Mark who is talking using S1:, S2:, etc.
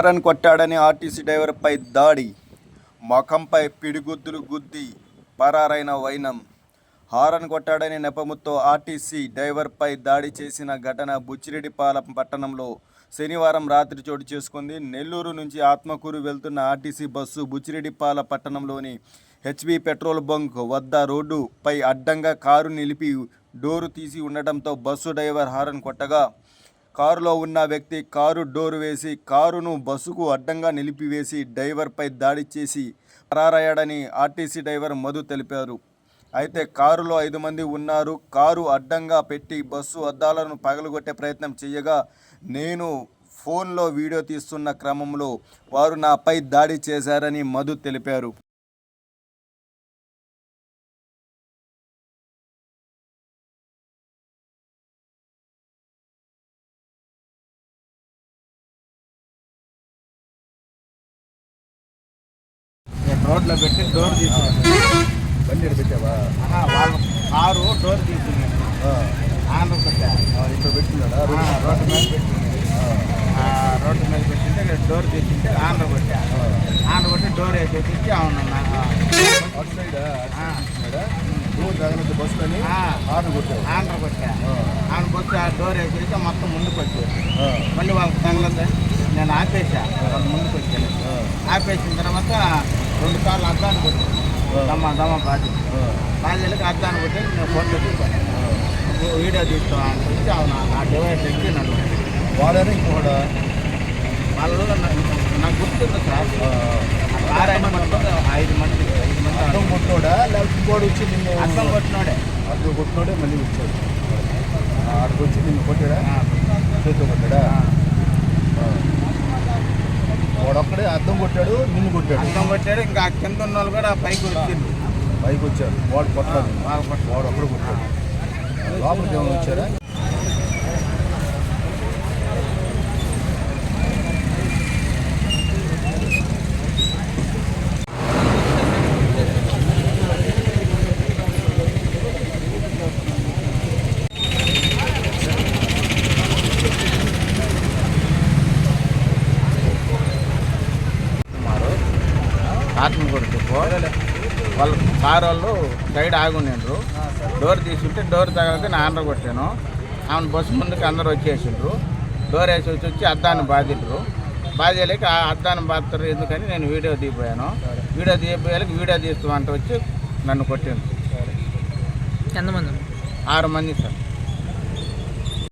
S1: Horn కొట్టాడని RTC డ్రైవర్పై దాడి ముఖంపై పిడిగుద్దులు గుద్ది పరారైన వైనం. హారన్ కొట్టాడని నెపముతో ఆర్టీసీ డ్రైవర్పై దాడి చేసిన ఘటన బుచ్చిరెడ్డిపాలెం పట్టణంలో శనివారం రాత్రి చోటు చేసుకుంది. నెల్లూరు నుంచి ఆత్మకూరు వెళ్తున్న ఆర్టీసీ బస్సు బుచ్చిరెడ్డిపాల పట్టణంలోని హెచ్బి పెట్రోల్ బంక్ వద్ద రోడ్డుపై అడ్డంగా కారు నిలిపి డోరు తీసి ఉండటంతో బస్సు డ్రైవర్ హారన్ కొట్టగా కారులో ఉన్న వ్యక్తి కారు డోరు వేసి కారును బస్సుకు అడ్డంగా నిలిపివేసి డ్రైవర్పై దాడి చేసి పరారయ్యాడని ఆర్టీసీ డ్రైవర్ మధు తెలిపారు. అయితే కారులో ఐదు మంది ఉన్నారు. కారు అడ్డంగా పెట్టి బస్సు అద్దాలను పగలగొట్టే ప్రయత్నం చేయగా నేను ఫోన్లో వీడియో తీస్తున్న క్రమంలో వారు నాపై దాడి చేశారని మధు తెలిపారు.
S2: రోడ్లో పెట్టి డోర్ తీసుకున్నాను
S3: బండి పెట్టావా?
S2: వాళ్ళ కారు డోర్ తీసుకున్నాను ఆంధ్ర పెట్టా.
S3: పెట్టున్నాడా
S2: ఆ, రోడ్డు మీద. పెట్టింది. రోడ్డు మీద పెట్టింటే ఇక్కడ డోర్ తీసింటే ఆంధ్ర పెట్టా.
S3: ఆ.
S2: ఆంధ్ర పెట్టి డోర్
S3: అటు సైడ్? బస్సు అని
S2: ఆంధ్ర ఆంధ్ర వచ్చి ఆ. డోర్ వేసేసి మొత్తం ముందుకు వచ్చేది
S3: ఆ,
S2: మళ్ళీ వాళ్ళకి తగలదు నేను ఆపేసా. వాళ్ళు ముందుకు వచ్చాను ఆపేసిన తర్వాత రెండు సార్లు అద్దాన్ని కొట్టాను. దమ్మ దమ్మ బాధ్యత
S3: ఆ,
S2: బాధ్యతకి అద్దాన్ని కొట్టి నేను తీసాను
S3: ఆ.
S2: వీడియో తీస్తాను వచ్చి అవును? ఆ డివైస్ ఎక్కి నన్ను.
S3: వాడేనా ఇంకొకడా?
S2: వాళ్ళు నాకు గుర్తుంది సార్?
S3: ఆ,
S2: ఆ కార్ అయినా మొత్తం ఐదు మంది ఐదు మంది
S3: అర్థం కొట్టినోడా? లేకపోతే ఇంకోటి వచ్చి నిన్ను
S2: అర్థం కొట్టినాడే.
S3: అర్థం కొట్టినోడే మళ్ళీ వచ్చాడు. ఆడికి వచ్చి నిన్ను కొట్టాడా? చేతితో కొట్టాడా
S2: ఆ.
S3: ఆ. అర్థం కొట్టాడు నిన్ను కొట్టాడు.
S2: అర్థం కొట్టాడు ఇంకా ఆ కింద ఉన్న వాళ్ళు కూడా పైకి వచ్చింది
S3: పైకి వచ్చాడు వాడు
S2: కొట్టాడు.
S3: వాడు ఒక్కడే కొట్టాడు. లోపలికి ఏమైనా వచ్చారా?
S2: కాటన్ కొడుకు వాళ్ళ కారు వాళ్ళు సైడ్ ఆగుండ్రు డోర్ తీసుంటే డోర్ తగలితే నేను ఆంధ్ర కొట్టాను. ఆమె బస్సు ముందుకు అందరూ వచ్చేసిండ్రు. డోర్ వేసి వచ్చి వచ్చి అద్దాన్ని బాధిండ్రు. బాధలేక ఆ అద్దాన్ని బాధతారు ఎందుకని నేను వీడియో దిగిపోయాను వీడియో దిగిపోయాలకి వీడియో తీస్తామంటే వచ్చి నన్ను కొట్టిండ్రు.
S4: ఎంతమంది?
S2: ఆరు మంది సార్.